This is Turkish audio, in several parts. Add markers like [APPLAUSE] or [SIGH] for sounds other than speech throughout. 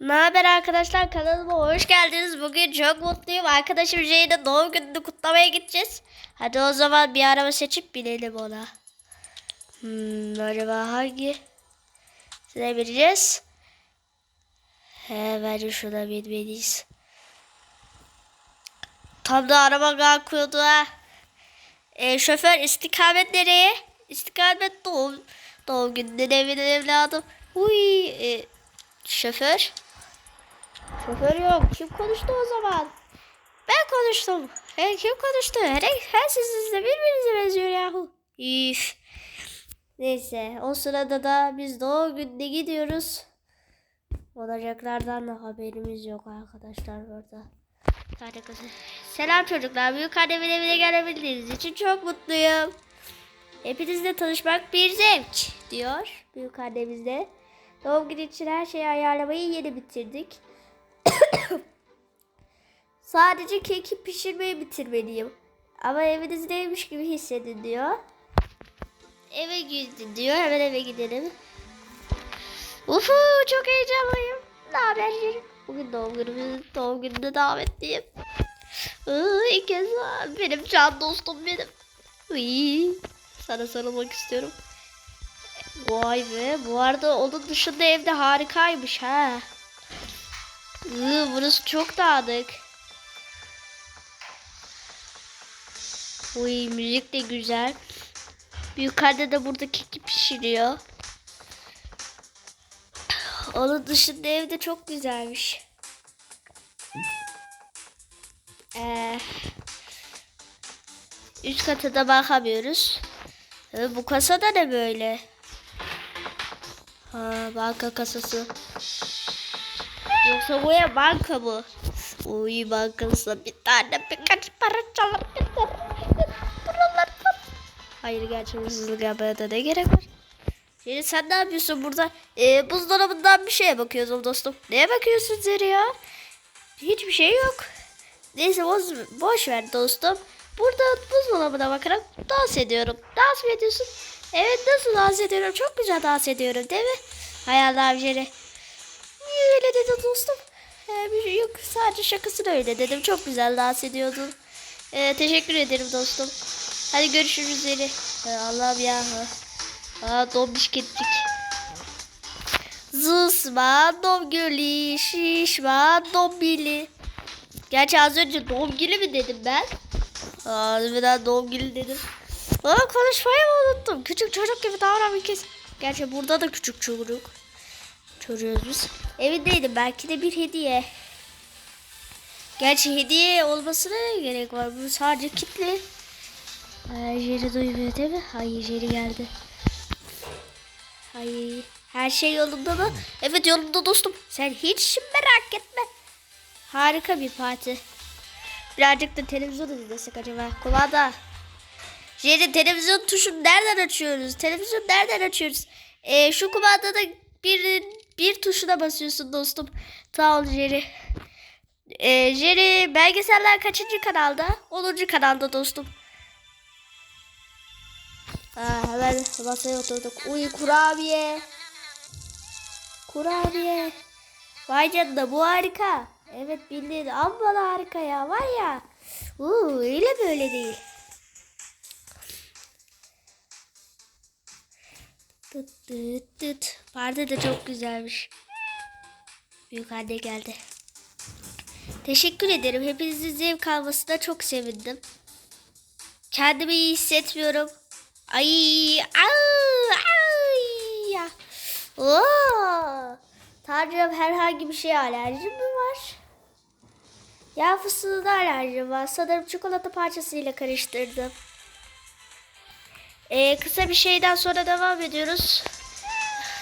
Ne haber arkadaşlar kanalıma hoş geldiniz. Bugün çok mutluyum. Arkadaşım Jane'in doğum gününü kutlamaya gideceğiz. Hadi o zaman bir araba seçip binelim ona. Hmm, acaba hangi? Size bineceğiz. He bence şuna binmeliyiz. Tam da araba kalkıyordu ha. E, şoför istikamet nereye? İstikamet doğum, doğum gününden evine evladım. Uy, e, şoför. Şoför yok. Kim konuştu o zaman? Ben konuştum. E, kim konuştu? Her, her sizin de birbirinize benziyor yahu. Üf. Neyse o sırada da biz doğum gününe gidiyoruz. Olacaklardan da haberimiz yok arkadaşlar burada. Selam çocuklar. Büyük annemin evine gelebildiğiniz için çok mutluyum. Hepinizle tanışmak bir zevk diyor büyük annemiz de. Doğum günü için her şeyi ayarlamayı yeni bitirdik. [COUGHS] Sadece keki pişirmeyi bitirmeliyim. Ama evinizdeymiş gibi hissedin diyor. Eve gidin diyor. Hemen eve gidelim. Ufu çok heyecanlıyım. Ne haber Jerry? Bugün doğum günümüzün doğum gününde davetliyim. İlk kez. Benim can dostum benim. Uy, sana sarılmak istiyorum. Vay be. Bu arada onun dışında evde harikaymış ha. Iı, burası çok dağınık. Uy müzik de güzel. Anne de burada keki pişiriyor. Onun dışında evde çok güzelmiş. Ee, üst kata da bakamıyoruz. Ee, bu kasa da ne böyle? Ha, banka kasası. Yoksa bu ya banka mı? Uy bankasına bir tane birkaç para çalıp bir Buralardan. Hayır gerçi hırsızlık yapmaya da ne gerek var? Şimdi sen ne yapıyorsun burada? Ee, buzdolabından bir şeye bakıyorsun dostum. Neye bakıyorsun Zeri ya? Hiçbir şey yok. Neyse boş, boş ver dostum. Burada buzdolabına bakarak dans ediyorum. Dans mı ediyorsun? Evet nasıl dans ediyorum? Çok güzel dans ediyorum değil mi? Hay Allah Jerry. Niye öyle dedin dostum? Ee, bir şey yok sadece şakasını öyle dedim. Çok güzel dans ediyordun. Ee, teşekkür ederim dostum. Hadi görüşürüz Zeri. Ee, Allah'ım ya. Aa donmuş gittik. Zısma domgülü şişma dombili. Gerçi az önce domgili mi dedim ben? Aa bir daha domgili dedim. Aa konuşmayı mı unuttum. Küçük çocuk gibi davran bir kez. Gerçi burada da küçük çocuk. Çocuğuz biz. Evindeydim belki de bir hediye. Gerçi hediye olmasına ne gerek var? Bu sadece kitle. Ee, Jerry duymuyor değil mi? Hayır Jerry geldi. Hayır. Her şey yolunda mı? Evet yolunda dostum. Sen hiç merak etme. Harika bir parti. Birazcık da televizyon izlesek acaba. Kumanda. Jerry televizyon tuşunu nereden açıyoruz? Televizyon nereden açıyoruz? Ee, şu kumandada bir bir tuşuna basıyorsun dostum. Sağ ol Jerry. Ee, Jerry belgeseller kaçıncı kanalda? 10. kanalda dostum. Ha, hemen masaya oturduk. Uy kurabiye. Kurabiye. Vay canına bu harika. Evet bildiğin amma harika ya var ya. Uuu öyle böyle değil. Tıt tıt tıt. Parti de çok güzelmiş. Büyük anne geldi. Teşekkür ederim. Hepinizin zevk almasına çok sevindim. Kendimi iyi hissetmiyorum. Ay, ay, ay. ya. Oo. Tanrım herhangi bir şeye alerjim mi var? Yağ fıstığına alerjim var. Sanırım çikolata parçasıyla karıştırdım. Ee, kısa bir şeyden sonra devam ediyoruz.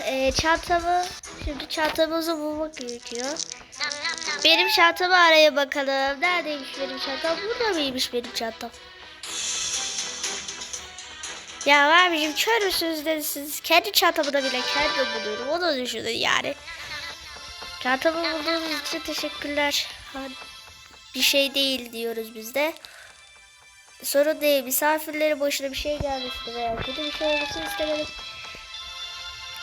Ee, çantamı, şimdi çantamızı bulmak gerekiyor. Benim çantamı araya bakalım. Neredeymiş benim çantam? Burada mıymış benim çantam? Ya abicim kör müsünüz dedi siz. Kendi çantamı da bile kendim buluyorum. O da düşünün yani. Çantamı bulduğunuz için teşekkürler. Bir şey değil diyoruz biz de. Sorun değil. Misafirlere boşuna bir şey gelmişti veya kötü bir şey olmasını istemedim.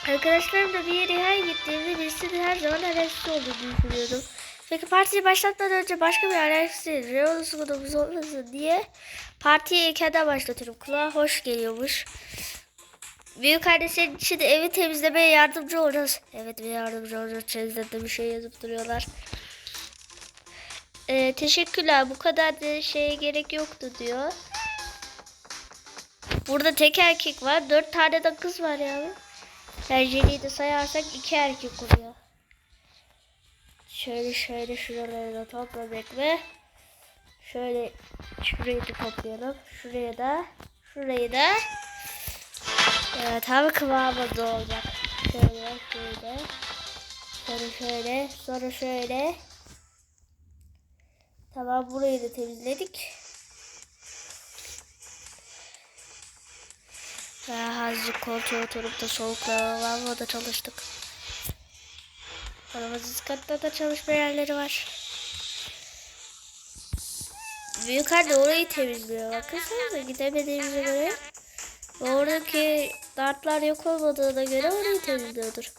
Arkadaşlarımla bir yere her gittiğimde birisi partisinin her zaman alerjisi olduğunu düşünüyordum. Peki partiyi başlatmadan önce başka bir alerjisi Reolus grubumuz olmasın diye partiyi ilkenden başlatıyorum. Kulağa hoş geliyormuş. Büyük anne senin için evi temizlemeye yardımcı olacağız. Evet bir yardımcı olacağız. Çezdinde bir şey yazıp duruyorlar. Ee, teşekkürler. Bu kadar da şeye gerek yoktu diyor. Burada tek erkek var. Dört tane de kız var ya. Tercihliği de sayarsak iki erkek oluyor. Şöyle şöyle şuraları da topladık ve şöyle şurayı da toplayalım. Şuraya da şurayı da Evet tam kıvamında olacak. Şöyle şöyle sonra şöyle sonra şöyle Tamam burayı da temizledik. Ve azıcık koltuğa oturup da soğukla lavaboda çalıştık. Aramızın katta da çalışma yerleri var. Büyük anne orayı temizliyor. Bakırsanıza gidemediğimize göre. Oradaki dartlar yok olmadığına göre orayı temizliyordur.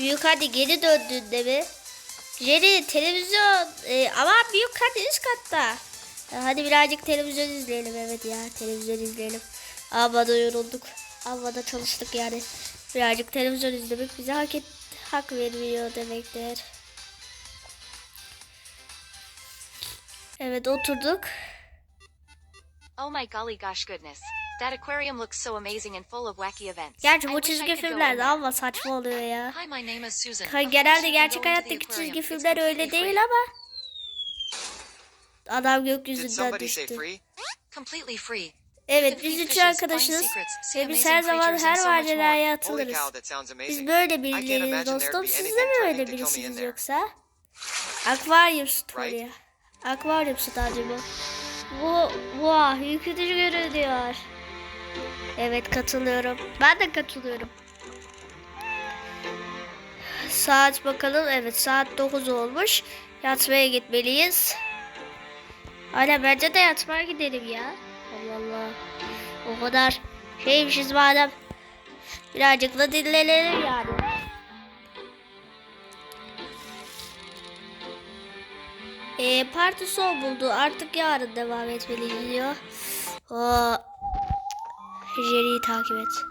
Büyük anne geri döndüğünde mi? Jerry televizyon e, ama büyük anne üst katta. E, hadi birazcık televizyon izleyelim evet ya televizyon izleyelim. Ama da yorulduk. Ama da çalıştık yani. Birazcık televizyon izlemek bize hak, et, hak vermiyor demektir. Evet oturduk. Oh my golly gosh goodness. That aquarium looks so amazing and full of wacky events. Gerçi bu çizgi filmlerde there. ama saçma oluyor ya. Hi, my name is Susan. Ha, Genelde gerçek hayattaki çizgi filmler öyle değil ama. Adam Did gökyüzünden somebody say düştü. free? Completely free. Evet biz üç arkadaşız ve biz her zaman her maceraya atılırız. Biz böyle there dostum. Siz de mi öyle birisiniz yoksa? Akvaryum story. Akvaryum stadyumu. bu. Bu, vah ürkütücü görünüyor. Evet katılıyorum. Ben de katılıyorum. Saat bakalım. Evet saat 9 olmuş. Yatmaya gitmeliyiz. Aynen bence de yatmaya gidelim ya. Allah Allah. O kadar şeymişiz madem. Birazcık da dinlenelim yani. E, parti son buldu. Artık yarın devam etmeliyiz diyor. O Jerry'i takip et.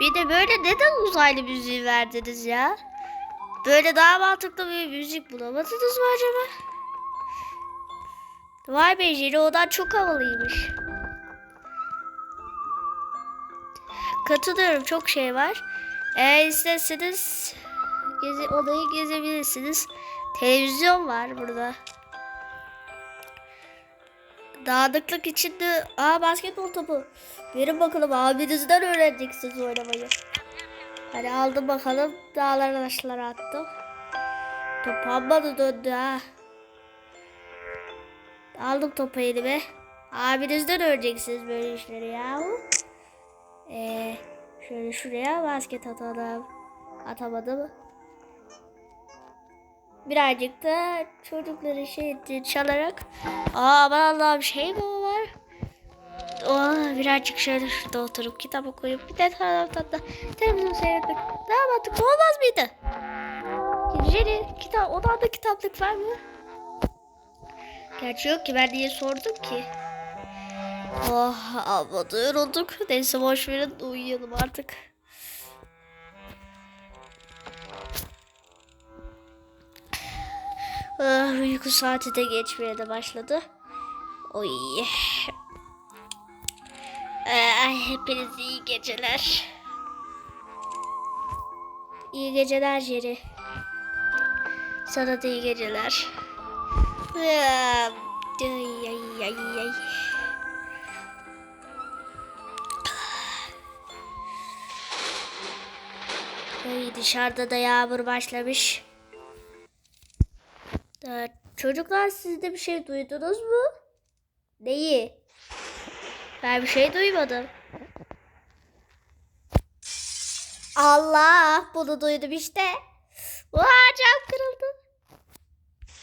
Bir de böyle neden uzaylı müziği verdiniz ya? Böyle daha mantıklı bir müzik bulamadınız mı acaba? Vay be Jerry odan çok havalıymış. Katılıyorum çok şey var. Eğer isterseniz gezi, odayı gezebilirsiniz. Televizyon var burada. Dağınıklık içinde aa basketbol topu. Verin bakalım abinizden öğreneceksiniz oynamayı. Hadi aldım bakalım. Dağların aşılara attım. Top amma döndü ha. Aldım topu elime. Abinizden öğreneceksiniz böyle işleri ya. Ee, şöyle şuraya basket atalım. Atamadım. Birazcık da çocukları şey çalarak. Aa aman Allah'ım şey mi var? Oh, birazcık şöyle şurada oturup kitap okuyup bir de taraftan da televizyon seyretmek daha mantıklı olmaz mıydı? Jerry kitap, odanda kitaplık var mı? Gerçi yok ki ben niye sordum ki? Oh da yorulduk. Neyse boş verin uyuyalım artık. Ah, uyku saati de geçmeye de başladı. Oy. Ah, hepinize iyi geceler. İyi geceler Jerry. Sana da iyi geceler. Ah, Ay ay ay ay. Ay, dışarıda da yağmur başlamış. Ee, çocuklar siz de bir şey duydunuz mu? Neyi? Ben bir şey duymadım. Allah bunu duydum işte. Vaa cam kırıldı.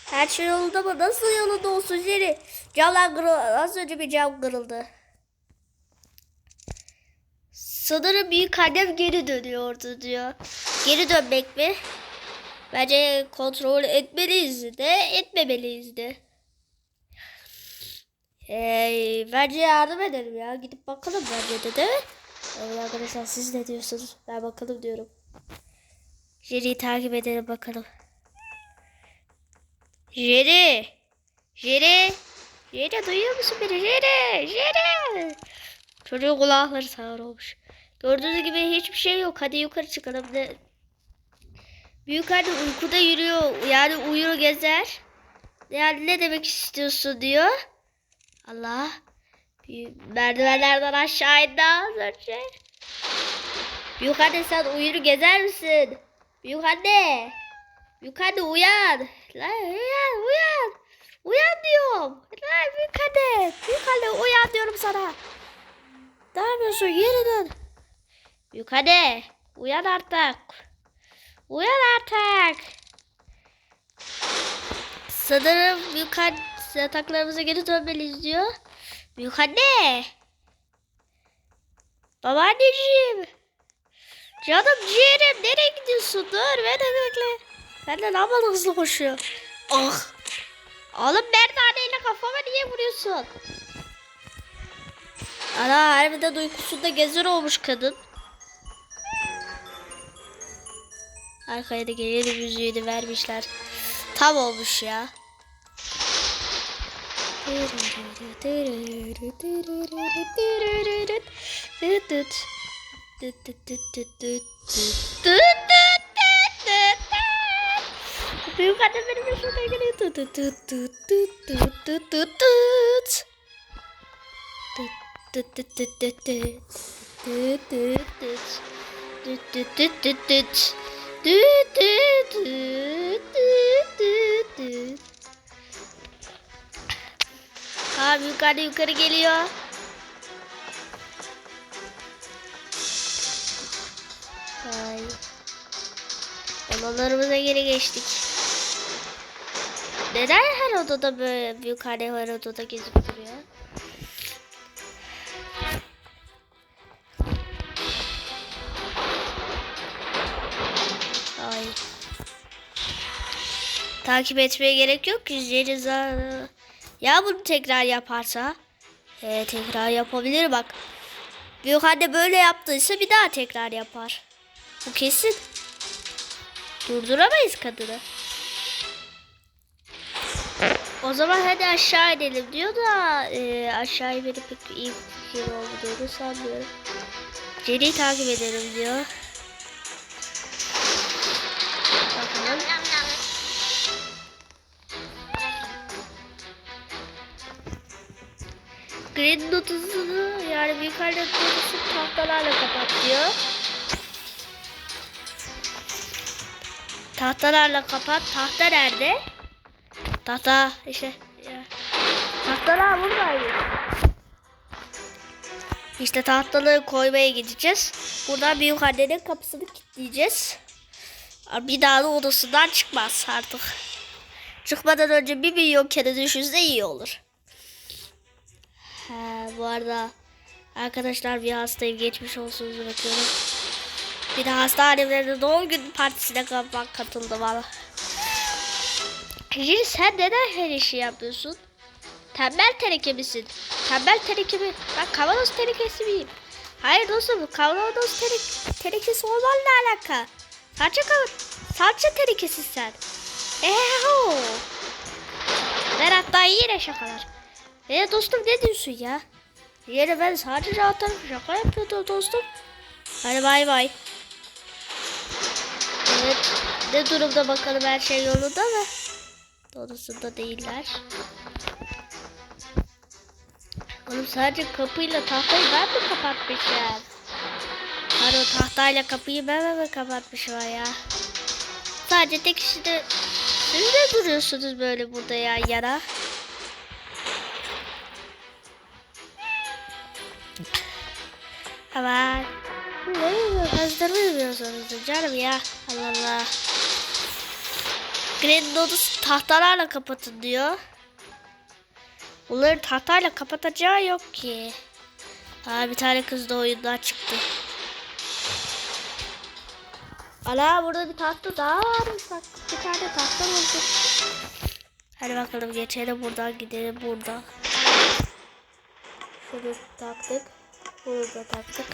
Her şey yolunda mı? Nasıl yolunda olsun Jerry? Camlar kırıldı. Az önce bir cam kırıldı. Sanırım büyük annem geri dönüyordu diyor. Geri dönmek mi? Bence kontrol etmeliyiz de etmemeliyiz de. Ee, bence yardım edelim ya. Gidip bakalım bence de değil mi? Evet arkadaşlar siz ne diyorsunuz? Ben bakalım diyorum. Jerry'i takip edelim bakalım. Jerry! Jerry! Jerry duyuyor musun beni? Jerry! Jerry! Çocuğun kulakları sağır olmuş. Gördüğünüz gibi hiçbir şey yok. Hadi yukarı çıkalım. Ne? Büyük anne uykuda yürüyor. Yani uyur gezer. Yani ne demek istiyorsun diyor. Allah. Merdivenlerden aşağı indi az önce. Büyük anne sen uyur gezer misin? Büyük anne. Büyük anne uyan. Lan uyan uyan. Uyan diyorum. Lan büyük anne. Büyük anne uyan diyorum sana. Ne yapıyorsun? Dön. Büyük anne. Uyan artık. Uyan artık. Sanırım büyük anne yataklarımıza geri dönmeliyiz diyor. Büyük anne. Babaanneciğim. Canım ciğerim nereye gidiyorsun? Dur beni bekle. Sen de ne yapalım hızlı koşuyor. Ah. Oğlum merdaneyle kafama niye vuruyorsun? Ana harbiden uykusunda gezer olmuş kadın. Arkaya da geriye de müziği de vermişler. Tam olmuş ya. Büyük annem benim geliyor. Düt düt düt düt düt düt. Abi yukarı yukarı geliyor. Vay. Odalarımıza geri geçtik. Neden her odada böyle yukarı her odada gezip duruyor? Takip etmeye gerek yok ki ceza. Ya bunu tekrar yaparsa? Ee, tekrar yapabilir bak. Büyük anne böyle yaptıysa bir daha tekrar yapar. Bu kesin. Durduramayız kadını. O zaman hadi aşağı inelim diyor da e, aşağı beni pek iyi fikir olduğunu sanmıyorum. Jenny'i takip edelim diyor. Green notusunu yani harita notusunu tahtalarla kapat diyor. Tahtalarla kapat. Tahta nerede? Tahta işte. Tahtalar buradaydı. İşte tahtaları koymaya gideceğiz. Buradan büyük annenin kapısını kilitleyeceğiz. Bir daha da odasından çıkmaz artık. Çıkmadan önce bir milyon kere düşünse iyi olur. He, bu arada arkadaşlar bir hastayım geçmiş olsun bırakıyorum. Bir de hastanemlerde doğum günü partisine bak katıldım valla. Jiri sen neden her işi yapıyorsun? Tembel teneke misin? Tembel teneke mi? Ben kavanoz tenekesi miyim? Hayır dostum kavanoz tere tenekesi olmanla alaka. Salça kav salça tenekesi sen. Eho. Ver hatta yine şakalar. E dostum ne diyorsun ya? Yine ben sadece atarım şaka yapıyordum dostum. Hadi bay bay. Evet. Ne durumda bakalım her şey yolunda mı? Odasında değiller. Oğlum sadece kapıyla tahtayı ben mi kapatmışım? Pardon tahtayla kapıyı ben mi kapatmışım ya? Sadece tek kişi de siz de duruyorsunuz böyle burada ya yara. Hemen. Hazdırmıyorsunuz canım ya. Allah Allah. Odası tahtalarla kapatın diyor. Bunları tahtayla kapatacağı yok ki. Aa, bir tane kız da oyundan çıktı. Ala burada bir tahta daha varmış bak. Bir tane tahta bulduk. Hadi bakalım geçelim buradan gidelim buradan. Şunu taktık. Bunu da taktık.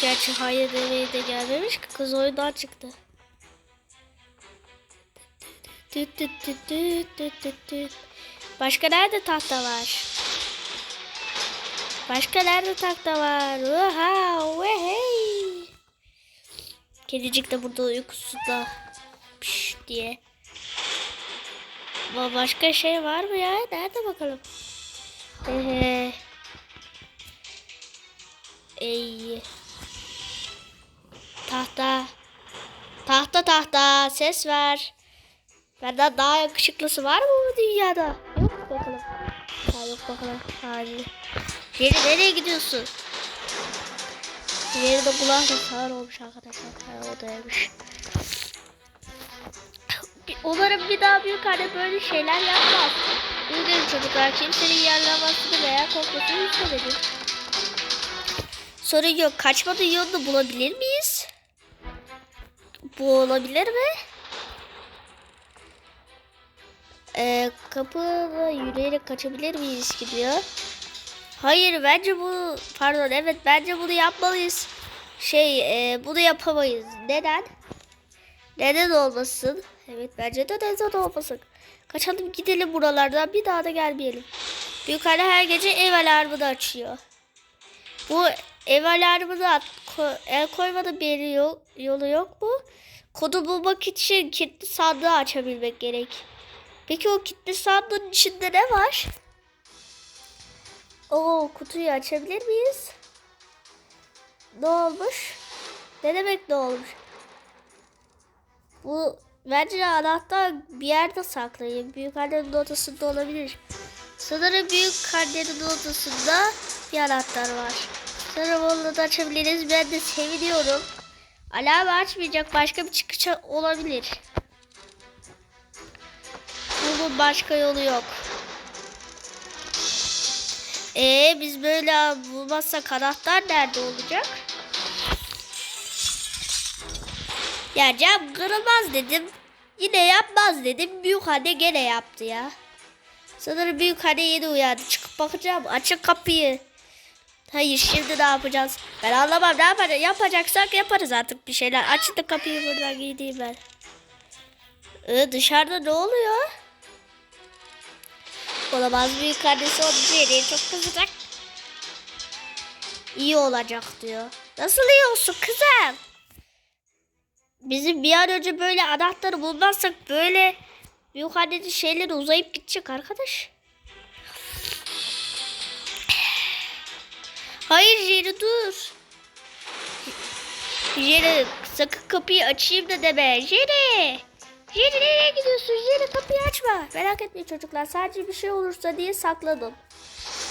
Gerçi hayır demeye de gelmemiş ki kız oyundan çıktı. Tüt tüt tüt tüt tüt tüt. Başka nerede tahta var? Başka nerede tahta var? Oha, hey. Kedicik de burada uykusunda. Piş diye. Ba- Başka şey var mı ya? Nerede bakalım? Ehe. Ey. Tahta. Tahta tahta ses ver. Benden daha yakışıklısı var mı bu dünyada? Yok bakalım. Ha, yok bakalım. Hadi. Jerry nereye gidiyorsun? Jerry de kulağına sağır olmuş arkadaşlar. Ha, odaymış. Umarım bir daha büyük anne böyle şeyler yapmaz. Üzgünüm çocuklar. Kimsenin yerlenmesini veya korkmasını istemedim. Sorun yok. Kaçmanın yolunu bulabilir miyiz? Bu olabilir mi? Ee, kapıda yürüyerek kaçabilir miyiz ki diyor. Hayır bence bu pardon evet bence bunu yapmalıyız. Şey e, bunu yapamayız. Neden? Neden olmasın? Evet bence de neden olmasın. Kaçalım gidelim buralardan bir daha da gelmeyelim. Büyükanne her gece ev alarmını açıyor. Bu ev alarmını at, ko- el koymanın bir yol, yolu yok mu? Kodu bulmak için kilitli sandığı açabilmek gerek. Peki o kilitli sandığın içinde ne var? Oo kutuyu açabilir miyiz? Ne olmuş? Ne demek ne olmuş? Bu bence anahtar bir yerde saklayın. Büyük annenin odasında olabilir. Sanırım büyük annenin odasında bir anahtar var. Sanırım onu da açabiliriz. Ben de seviniyorum. Alarm açmayacak başka bir çıkış olabilir. Bunun başka yolu yok. Ee biz böyle bulmazsak anahtar nerede olacak? Ya cam kırılmaz dedim. Yine yapmaz dedim. Büyük anne gene yaptı ya. Sanırım büyük anne yeni uyandı. Çıkıp bakacağım. Açın kapıyı. Hayır şimdi ne yapacağız? Ben anlamam ne yapacağız? Yapacaksak yaparız artık bir şeyler. Açın da kapıyı buradan gideyim ben. Ee, dışarıda ne oluyor? Olamaz büyük annesi onun yeri çok kızacak. İyi olacak diyor. Nasıl iyi olsun kızım? Bizim bir an önce böyle anahtarı bulmazsak böyle büyük annenin şeyleri uzayıp gidecek arkadaş. Hayır Jerry dur. Jerry sakın kapıyı açayım da deme. Jerry. Jerry nereye gidiyorsun? Jerry kapıyı açma. Merak etmeyin çocuklar. Sadece bir şey olursa diye sakladım.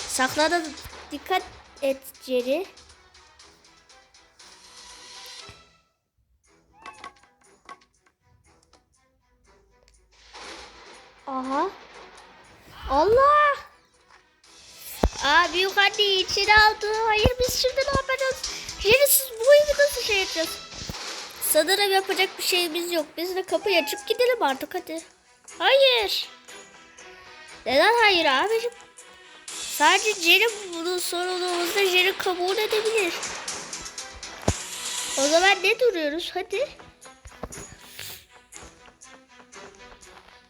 Sakladım. Dikkat et Jerry. Aha. Allah. Aa büyük anne içeri aldı. Hayır biz şimdi ne yapacağız? Jerry siz bu evi nasıl şey yapacağız? Sanırım yapacak bir şeyimiz yok. Biz de kapıyı açıp gidelim artık hadi. Hayır. Neden hayır abicim? Sadece Jerry bunu sorunumuzda Jerry kabul edebilir. O zaman ne duruyoruz hadi.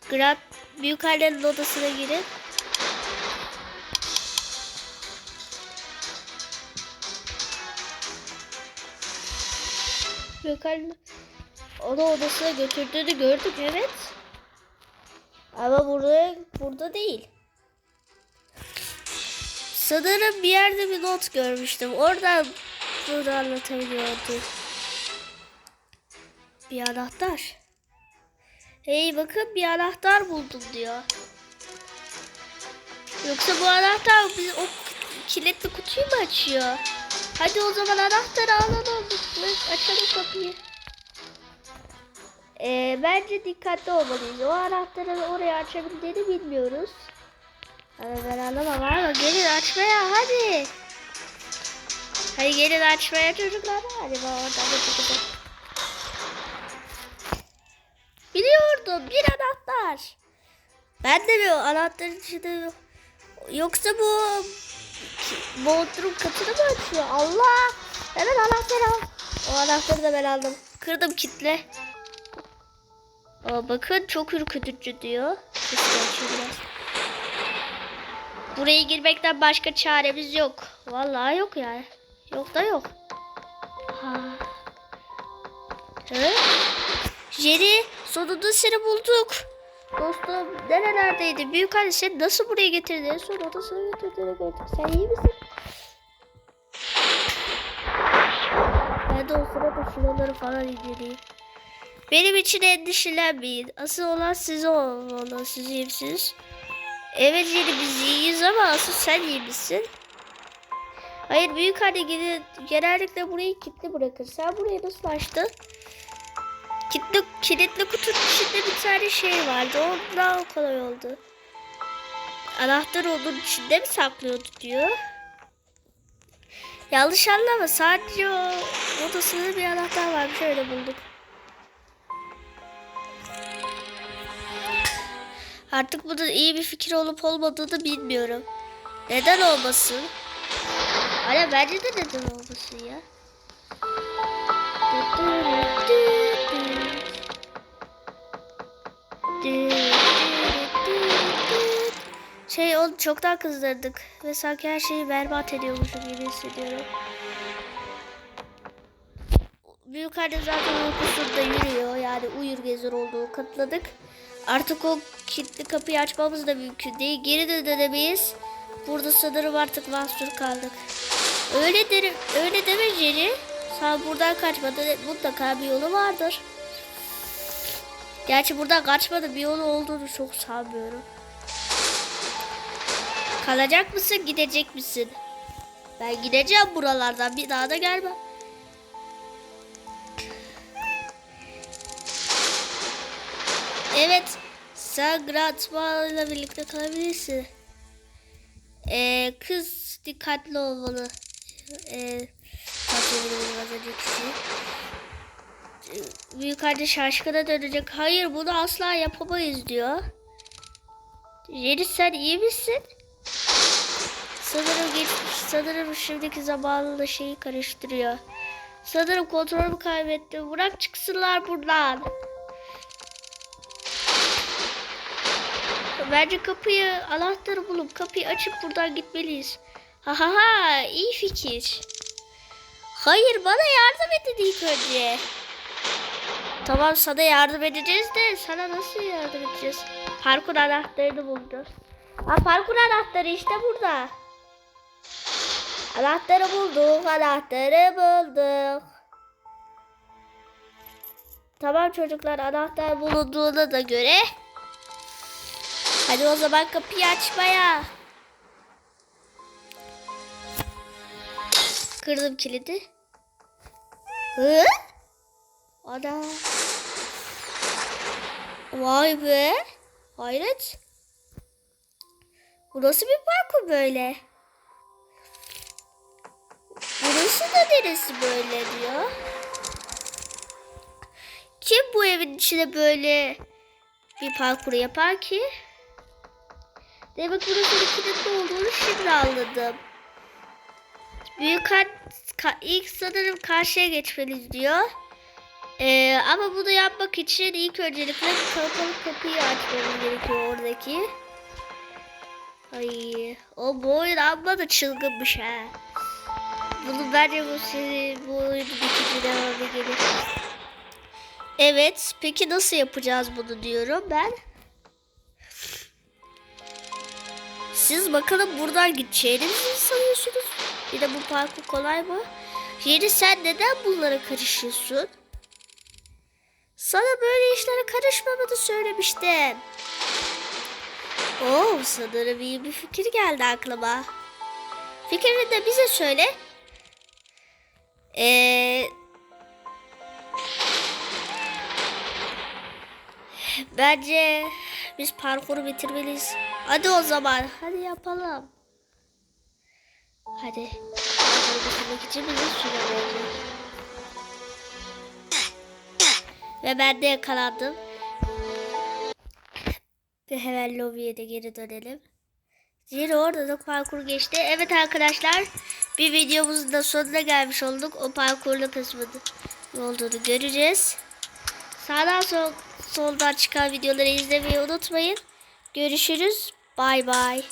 Grant büyük annenin odasına girin. Büyük anne onu odasına götürdüğünü gördük evet. Ama burada burada değil. Sanırım bir yerde bir not görmüştüm. Oradan bunu anlatabiliyordu. Bir anahtar. Hey bakın bir anahtar buldum diyor. Yoksa bu anahtar biz o kilitli kutuyu mu açıyor? Hadi o zaman anahtarı alalım. Açalım kapıyı. Ee, bence dikkatli olmalıyız. O anahtarı oraya açabildiğini bilmiyoruz. Hadi ben anlamam ama gelin açmaya hadi. Hadi gelin açmaya çocuklar. Hadi ben oradan da çıkacağım. Biliyordum bir anahtar. Ben de mi anahtarın içinde yok. Yoksa bu Bodrum katını mı açıyor? Allah! Hemen anahtarı al. O anahtarı da ben aldım. Kırdım kitle. Aa, bakın çok ürkütücü diyor. Buraya girmekten başka çaremiz yok. Vallahi yok yani. Yok da yok. Ha. Hı? Jerry sonunda seni bulduk. Dostum nerelerdeydi? Büyük anne seni nasıl buraya getirdi? En son odasına getirdiğini gördük. Sen iyi misin? Ben de o sırada şuraları falan inceleyeyim. Benim için endişelenmeyin. Asıl olan siz olmalı. Siz iyi? Evet yeni biz iyiyiz ama asıl sen iyi misin? Hayır büyük anne gene- genellikle burayı kilitli bırakır. Sen burayı nasıl açtın? Kilitli, kilitli kutunun içinde bir tane şey vardı. O daha kolay oldu. Anahtar onun içinde mi saklıyordu diyor. Yanlış anlama. Sadece o odasında bir anahtar varmış. Öyle bulduk. Artık bunun iyi bir fikir olup olmadığını bilmiyorum. Neden olmasın? Hala bence de neden olmasın ya. Şey onu çoktan kızdırdık ve sanki her şeyi berbat ediyormuşum gibi hissediyorum. Büyük anne zaten uykusunda yürüyor yani uyur gezer olduğu katladık. Artık o kilitli kapıyı açmamız da mümkün değil. Geri de dönemeyiz. Burada sanırım artık mahsur kaldık. Öyle derim, öyle deme Jerry. Sen buradan kaçmadı. Mutlaka bir yolu vardır. Gerçi buradan kaçmadı bir yolu olduğunu çok sanmıyorum. Kalacak mısın, gidecek misin? Ben gideceğim buralardan. Bir daha da gelmem. Evet, sen Gratma ile birlikte kalabilirsin. Ee, kız dikkatli olmalı. Ee, az önceki Büyük anne şaşkına dönecek. Hayır bunu asla yapamayız diyor. Yeni sen iyi misin? Sanırım geçmiş, sanırım şimdiki zamanla şeyi karıştırıyor. Sanırım kontrolümü kaybettim. Bırak çıksınlar buradan. Bence kapıyı, anahtarı bulup kapıyı açıp buradan gitmeliyiz. Ha ha ha, iyi fikir. Hayır, bana yardım edin ilk önce. Tamam sana yardım edeceğiz de sana nasıl yardım edeceğiz? Parkur anahtarını bulacağız. Ha parkur anahtarı işte burada. Anahtarı bulduk, anahtarı bulduk. Tamam çocuklar anahtar bulunduğuna da göre Hadi o zaman kapıyı açmaya. Kırdım kilidi. Hı? Ana. Vay be. Hayret. Bu nasıl bir parkur böyle? Burası da neresi böyle diyor. Kim bu evin içine böyle bir parkur yapar ki? Demek burası kilitli olduğunu şimdi anladım. Büyük hat, ka- ilk sanırım karşıya geçmeliyiz diyor. Ee, ama bunu yapmak için ilk öncelikle kapalı kapıyı açmamız gerekiyor oradaki. Ay, o bu oyun amma da çılgınmış ha. Bunu bence bu seri, bu oyunun ikinci devamı gelir. Evet, peki nasıl yapacağız bunu diyorum ben. Siz bakalım buradan gideceğinizi sanıyorsunuz? Bir de bu parkur kolay mı? Yeni sen neden bunlara karışıyorsun? Sana böyle işlere karışmamanı söylemiştim. Oo, sanırım iyi bir fikir geldi aklıma. Fikrini de bize söyle. Ee, bence Biz parkuru bitirmeliyiz. Hadi o zaman. Hadi yapalım. Hadi. Parkuru bitirmek için bize süre Ve ben de yakalandım. Ve hemen lobiye de geri dönelim. Zira orada da parkur geçti. Evet arkadaşlar bir videomuzun da sonuna gelmiş olduk. O parkurlu kısmını olduğunu göreceğiz. Sağdan sol, soldan çıkan videoları izlemeyi unutmayın. Görüşürüz. Bay bay.